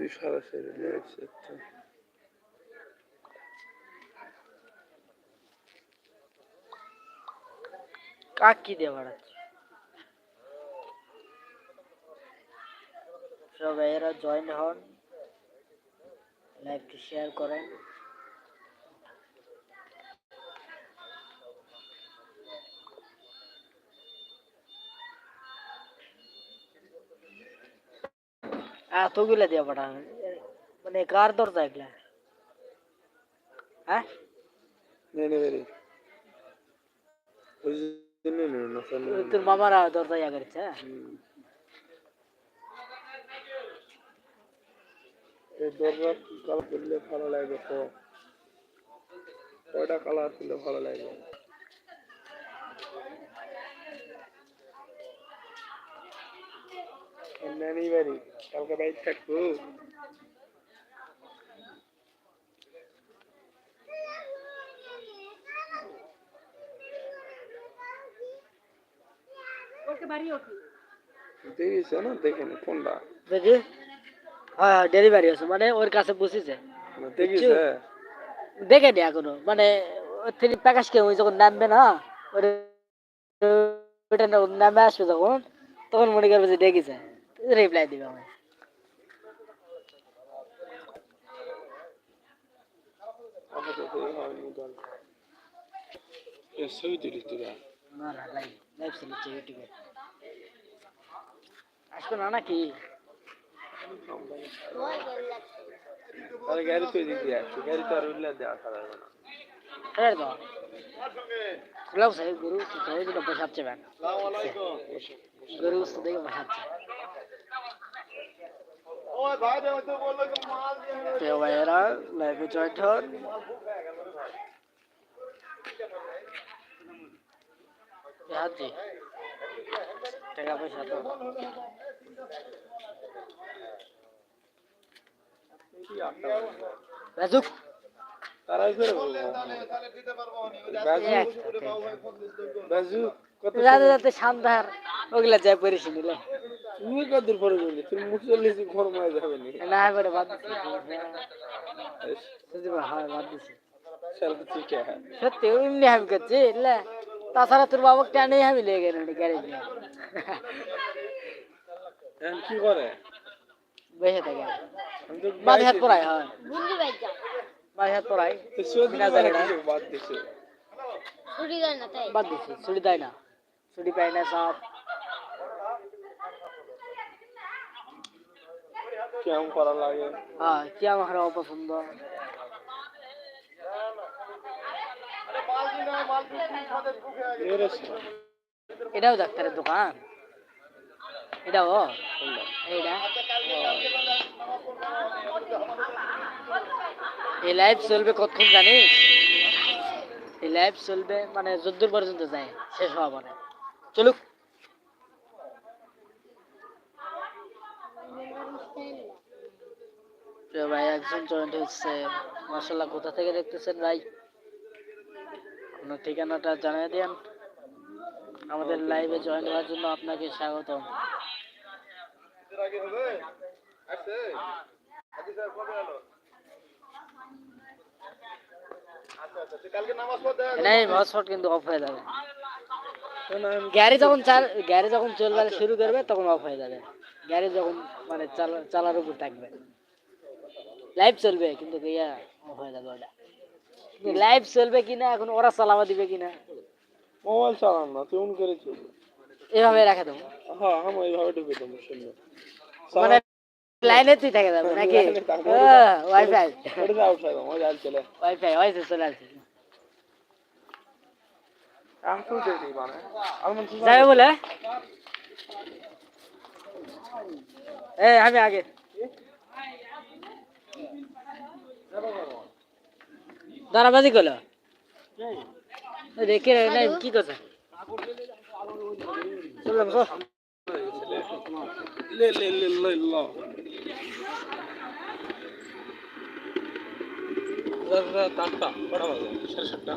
তুই সরাসরি লাইভ সেটটা কাক দিয়ে বাড়াচ্ছে। সবাই এরা জয়েন হন লাইভটি শেয়ার করেন। এতগুলা দিয়ে পাঠান মানে কার দরজা এগুলা হ্যাঁ তোর মামারা দরজা ইয়া করেছে? দরজা কালার করলে ভালো লাগবে তো কয়টা কালার করলে ভালো লাগবে নানি বাড়ি কালকে বাইক থাকব। দেখিস না? দেখেনি ফোনটা। দেখি। হ্যাঁ ডেলিভারি আছে। মানে ওর কাছে বসেছে। দেখিস হ্যাঁ দেখেনি এখনও। মানে ওর থেকে ওই যখন নামবে না ওটা নামে আসবে যখন তখন মনে করবে যে দেখেছে। রিপ্লাই দিবে আমায় আপাতত এই হয়নি বল এ ছবি তুলিস তোরা না না লাইভ লাইভ চলেছে ইউটিউবে আসবে না নাকি তাহলে গাড়ি তো দিদি আসছে গাড়ি তো আর উঠলে দেওয়া ছাড়া যাবে না হ্যাঁ তো খোলাও সাহেব গরু সবাই দুটো বসাচ্ছে ব্যান গরু বস্তু দেখে বসাচ্ছে তো ভাইয়েরা লাইভে জয়েন্ট হন হাতি টাকা পয়সা তো রাজুক কত শান্তার ওগুলা যায় পরিস নিলে তুমি কত পরে বলি তুমি মুখ চল্লিশ ঘর মারা যাবে নি না করে বাদ দিছি। যদি বা হয় বাদ দিছি। শালা ঠিক হ্যাঁ সত্যি এমনি আমি করছি লে তাছাড়া তোর বাবাকে টানে আমি লেগে গেল গ্যারেজ নিয়ে। এখন কি করে? বেঁচে থাকে। আমি তো মাঝে হাত পড়াই হয় বুঝলি ভাই যা মাঝে হাত পড়াই তো সৌদি না করে জানি না। কিছু বাদ দিছে। ছুটি দেয় না তাই? বাদ দিছি ছুটি দেয় না। ছুটি পাই না সব। করা লাগে? হ্যাঁ আমার অপছন্দ এটাও ডাক্তারের দোকান। এটাও? এই লাইভ চলবে কতক্ষণ জানিস? এই লাইভ চলবে মানে যদ্দূর পর্যন্ত যায়, শেষ হওয়া মানে চলুক। প্রিয় ভাই একজন জয়েন্ট হচ্ছে মাসাল্লাহ কোথা থেকে দেখতেছেন ভাই? আপনার ঠিকানাটা জানিয়ে দেন আমাদের লাইভে জয়েন হওয়ার জন্য আপনাকে স্বাগতম। কিন্তু অফ হয়ে যাবে। গাড়ি যখন চাল গাড়ি যখন চলবে শুরু করবে তখন অফ হয়ে যাবে। গাড়ি যখন মানে চালা- চালার উপর থাকবে। লাইভ চলবে কিন্তু ইয়া হয়ে যাবে ওটা। লাইভ চলবে কিনা এখন ওরা চালাবা দিবে কিনা? মোবাইল চালান না তুই অন করে চল এভাবে রাখে দেবো হ্যাঁ আমি এইভাবে ঢুকে দেবো শুনলো মানে লাইনে তুই থাকে যাবে নাকি? ওয়াইফাই ওটা তো আউট হবে মজা চলে ওয়াইফাই ওয়াইফাই চলে আসছে। আমি তো দেখি মানে আমার যাবে বলে? এ আমি আগে। দাঁড়াবাজি করল? রেখে নাই কি কথা চললাম চল লে লে লে লে ল। তারটা কটা বাজে? সাড়ে সাতটা।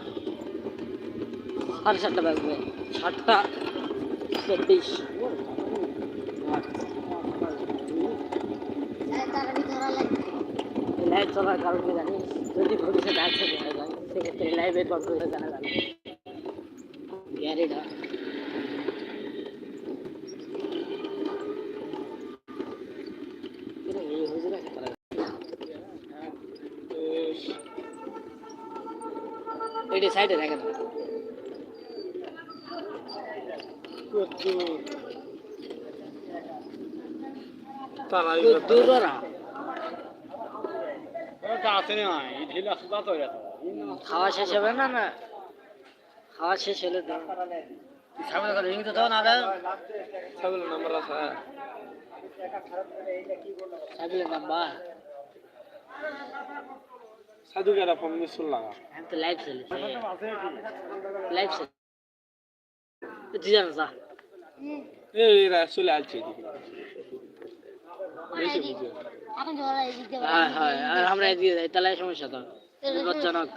সাড়ে সাতটা বাজবে। সাতটা চব্বিশ চলার কারণ কি জানিস যদি ভবিষ্যতে অ্যাক্সিডেন্ট হয়ে যায় সেক্ষেত্রে লাইভে বন্ধ হয়ে জানা যাবে গ্যারিটা এই হুজুরা কি করা রেখে দেবো কত তারাই দূর ওরা খাওয়া শেষ হবে না না? খাওয়া শেষ হলে তো। ছাগলের নাম্বার আছে সাইকেলের নাম্বার সাধু গেরা ফোন মিস লাগা। আমি তো লাইভ লাইভ চলে। তুই জানো যা। এই এরা চলে আসছে। হ্যাঁ হ্যাঁ আর আমরা এদিকে যাই তাহলে সমস্যা তো বিপজ্জনক।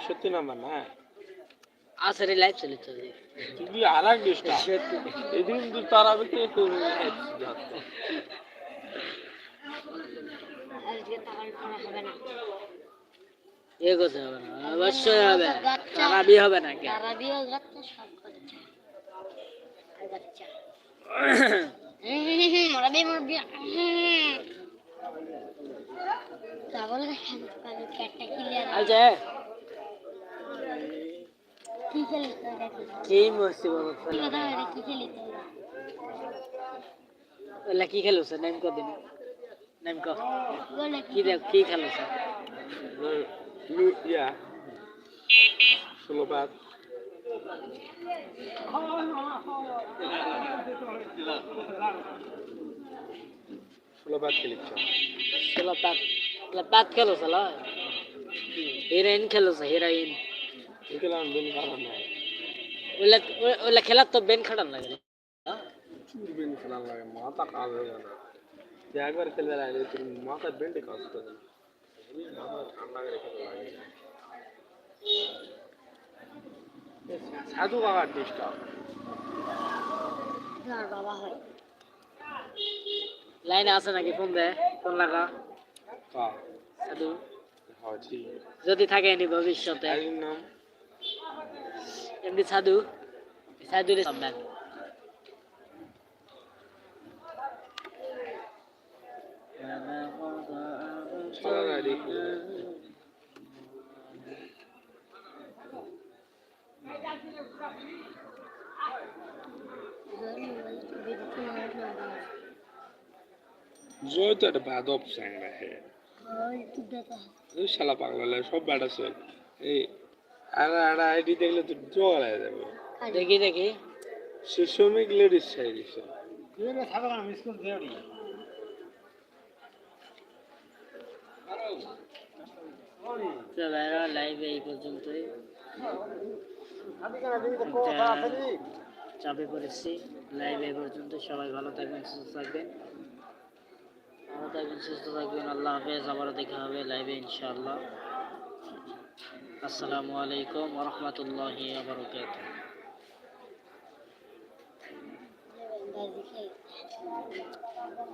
সত্যি নাম্বার না? আছে রে লাইভ চলেছে তুই আর এক এদিন তুই তারা হবে হবে না অবশ্যই হবে। তারা বিয়ে হবে না কে তারা বিয়ে সব আর বাচ্চা ক্যাটটা ক্লিয়ার আচ্ছা। কি খেলিস তো কি মুসিবত কি এটা কি ওলা খেলো স্যার? নাম নাম ক। কি দেখ কি খেলো স্যার? ইয়া। ষোলো পাঁচ ষোলো পাঁচ খেলিছ চলো পাত পাত খেলো চলো হিরোইন খেলো স্যার হিরোইন এগুলো দিন কারণ নাই ওলা ওলা খেলার তো বেন খাটান লাগে রে। চুরবিন খেলা লাগে মাথা কাজ হয়ে যায় না যে একবার খেলে লাগে তোর মাথা বেন্ডে কাজ করে না মাথা ঠান্ডা করে খেতে লাগে সাধু কাকার ডিস্টার্ব আর বাবা হয়। লাইনে আছে নাকি? ফোন দে ফোন লাগা। সাধু। হ্যাঁ যদি থাকে নি ভবিষ্যতে। এমনি সাধু। সাধু রে সামনে সারা জয় তো একটা বাদব স্যাংরা হে ওই শালা পাগলা সব ব্যাটা চল এই আর আর আইডি দেখলে তো জল হয়ে যাবে। দেখি দেখি। সে শ্রমিক লেডিস চাই দিছে তো ভাইরা লাইভে এই পর্যন্তই। চাপে পড়েছি। লাইভে এ পর্যন্ত সবাই ভালো থাকবেন সুস্থ থাকবেন। ভালো থাকবেন সুস্থ থাকবেন। আল্লাহ হাফেজ আবারও দেখা হবে লাইভে ইনশাআল্লাহ। আসসালামু আলাইকুম ওরহমতুল্লাহি আবরকাত